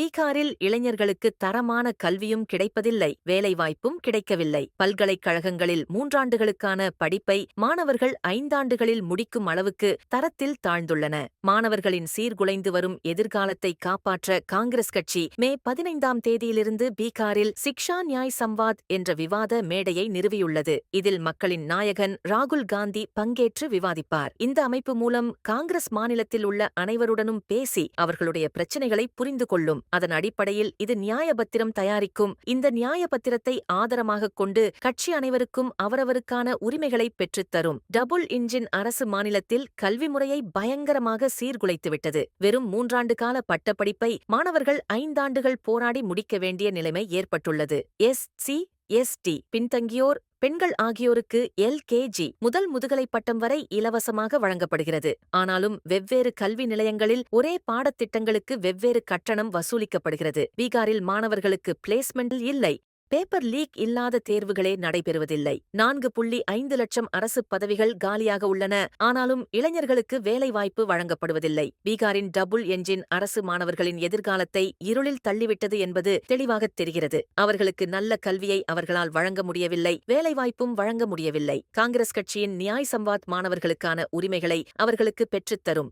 பீகாரில் இளைஞர்களுக்கு தரமான கல்வியும் கிடைப்பதில்லை வேலைவாய்ப்பும் கிடைக்கவில்லை. பல்கலைக்கழகங்களில் மூன்றாண்டுகளுக்கான படிப்பை மாணவர்கள் ஐந்தாண்டுகளில் முடிக்கும் அளவுக்கு தரத்தில் தாழ்ந்துள்ளன. மாணவர்களின் சீர்குலைந்து வரும் எதிர்காலத்தை காப்பாற்ற காங்கிரஸ் கட்சி மே பதினைந்தாம் தேதியிலிருந்து பீகாரில் சிக்ஷா நியாய் சம்வாத் என்ற விவாத மேடையை நிறுவியுள்ளது. இதில் மக்களின் நாயகன் ராகுல் காந்தி பங்கேற்று விவாதிப்பார். இந்த அமைப்பு மூலம் காங்கிரஸ் மாநிலத்தில் உள்ள அனைவருடனும் பேசி அவர்களுடைய பிரச்சினைகளை புரிந்து கொள்ளும் அதன் அடிப்படையில் இது நியாயபத்திரம் தயாரிக்கும். இந்த நியாயபத்திரத்தை ஆதாரமாக கொண்டு கட்சி அனைவருக்கும் அவரவருக்கான உரிமைகளை பெற்றுத்தரும் டபுள் இன்ஜின் அரசு மாநிலத்தில் கல்வி முறையை பயங்கரமாக சீர்குலைத்துவிட்டது. வெறும் மூன்றாண்டு கால பட்டப்படிப்பை மாணவர்கள் ஐந்தாண்டுகள் போராடி முடிக்க வேண்டிய நிலைமை ஏற்பட்டுள்ளது. எஸ். சி. எஸ்டி பின்தங்கியோர் பெண்கள் ஆகியோருக்கு எல்கேஜி முதல் முதுகலை பட்டம் வரை இலவசமாக வழங்கப்படுகிறது. ஆனாலும் வெவ்வேறு கல்வி நிலையங்களில் ஒரே பாடத்திட்டங்களுக்கு வெவ்வேறு கட்டணம் வசூலிக்கப்படுகிறது. பீகாரில் மாணவர்களுக்கு பிளேஸ்மெண்டில் இல்லை. பேப்பர் லீக் இல்லாத தேர்வுகளே நடைபெறுவதில்லை. நான்கு புள்ளி ஐந்து லட்சம் அரசு பதவிகள் காலியாக உள்ளன. ஆனாலும் இளைஞர்களுக்கு வேலைவாய்ப்பு வழங்கப்படுவதில்லை. பீகாரின் டபுள் என்ஜின் அரசு மாணவர்களின் எதிர்காலத்தை இருளில் தள்ளிவிட்டது என்பது தெளிவாகத் தெரிகிறது. அவர்களுக்கு நல்ல கல்வியை அவர்களால் வழங்க முடியவில்லை. வேலைவாய்ப்பும் வழங்க முடியவில்லை. காங்கிரஸ் கட்சியின் நியாய் சம்வாத் மாணவர்களுக்கான உரிமைகளை அவர்களுக்கு பெற்றுத்தரும்